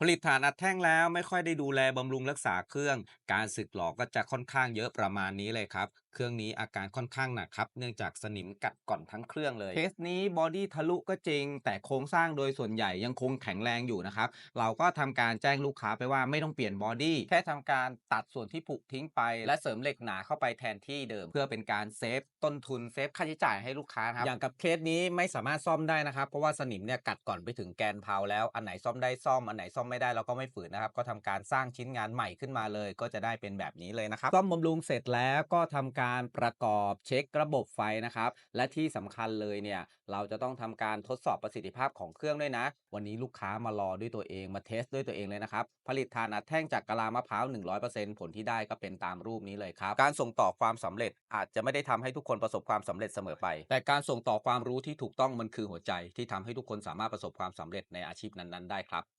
ผลิตฐานอัดแท่งแล้วไม่ค่อยได้ดูแลบำรุงรักษาเครื่อง การสึกหลอก็จะค่อนข้างเยอะประมาณนี้เลยครับ เครื่องนี้อาการค่อนข้างหนักครับ เนื่องจากสนิมกัดก่อนทั้งเครื่องเลยเคสนี้บอดี้ทะลุก็จริง แต่โครงสร้างโดยส่วนใหญ่ยังคงแข็งแรงอยู่นะครับ เราก็ทำการแจ้งลูกค้าไปว่าไม่ต้องเปลี่ยนบอดี้แค่ทำการตัดส่วนที่ผุทิ้งไป และเสริมเหล็กหนาเข้าไปแทนที่เดิม เพื่อเป็นการเซฟต้นทุนเซฟค่าใช้จ่ายให้ลูกค้าครับอย่างกับเคสนี้ไม่สามารถซ่อมได้นะครับเพราะว่าสนิมเนี่ยกัดก่อนไปถึงแกนเพาแล้วอันไหนซ่อมได้ซ่อมอันไหนซ่อมไม่ได้เราก็ไม่ฝืนนะครับก็ทำการสร้างชิ้นงานใหม่ขึ้นมาเลย ก็จะได้เป็นแบบนี้เลยนะครับซ่อมบำรุงเสร็จแล้วก็ทำการประกอบเช็คระบบไฟนะครับ และที่สำคัญเลยเนี่ยเราจะต้องทำการทดสอบประสิทธิภาพของเครื่องด้วยนะ วันนี้ลูกค้ามารอด้วยตัวเองมาเทสด้วยตัวเองเลยนะครับ ผลิตถ่านอัดแท่งจากกะลามะพร้าว 100%ผลที่ได้ก็เป็นตามรูปนี้เลยครับ การส่งต่อความสำเร็จอาจจะไม่ได้ทำให้ทุกคนประสบความสำเร็จเสมอไป แต่การส่งต่อความรู้ที่ถูกต้องมันคือหัวใจ ที่ทำให้ทุกคนสามารถประสบความสำเร็จในอาชีพนั้นๆได้ครับ